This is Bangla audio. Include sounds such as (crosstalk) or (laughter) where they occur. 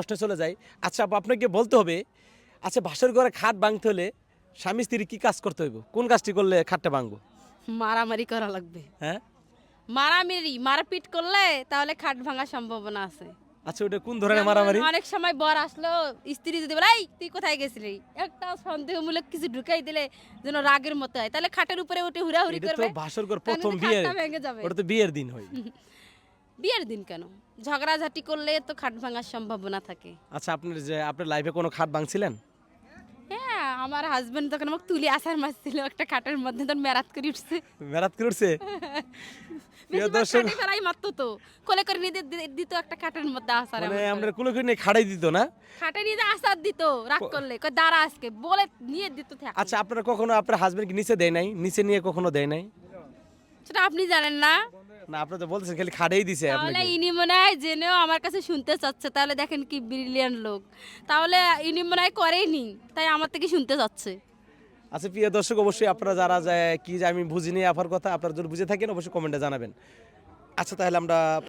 প্রশ্নে চলে যাই আচ্ছা আপু আপনাকে বলতে হবে আচ্ছা বাসর ঘরে খাট ভাঙতে হলে স্বামী স্ত্রী কি কাজ করতে হইব? কোন কাজটি করলে খাটটা ভাঙবো? মারামারি করা লাগবে। হ্যাঁ? মারামারি মারপিট করলে তাহলে খাট ভাঙার সম্ভাবনা আছে। আচ্ছা ওটা কোন ধরনের মারামারি? অনেক সময় বর আসলো স্ত্রী যদি বলে এই তুই কোথায় গেছিলি? একটা সন্দেহমূলক কিছু ঢুকাই দিলে যেন রাগের মতো হয়। তাহলে খাটের উপরে উঠে হুড়াহুড়ি এটা তো করবে বাসর ঘর প্রথম বিয়ে ভেঙে ওটা তো বিয়ের দিন হয়। (laughs) বিয়ের দিন কেন? ঝগড়াঝাটি করলে তো খাট ভাঙার সম্ভাবনা থাকে। আচ্ছা আপনার যে আপনার লাইফে কোনো খাট ভাঙছিলেন? হ্যাঁ আমার হাজবেন্ড তখন আমাকে তুলি আসার মাছ ছিল একটা খাটের মধ্যে তোর মেরাত করে উঠছে। মেরাত করে উঠছে? (laughs) প্রিয় দর্শক ফেরাই মারতো তো। কোলে করে নিয়ে দি- দিত একটা খাটের মধ্যে আসার মানে আমরা কুলো করে নিয়ে খাড়াই দিত না? খাটে নিয়ে আসার দিত রাগ করলে। কই দাঁড়া আজকে। বলে নিয়ে দিত থাকে। আচ্ছা আপনারা কখনো আপনার হাজবেন্ড কি নিচে দেয় নাই? নিচে নিয়ে কখনো দেয় নাই? সেটা আপনি জানেন না। না আপনি তো বলছেন খালি খাড়েই দিছে তাহলে আপনাকে। ইনি মনে হয় জেনেও আমার কাছে শুনতে চাচ্ছে তাহলে দেখেন কি ব্রিলিয়ান লোক। তাহলে ইনি মনে হয় করেনি তাই আমার থেকে শুনতে চাচ্ছে। আচ্ছা প্রিয় দর্শক অবশ্যই আপনারা যারা যায় কি যে আমি বুঝিনি আপনার কথা আপনারা যদি বুঝে থাকেন অবশ্যই কমেন্টে জানাবেন। আচ্ছা তাহলে আমরা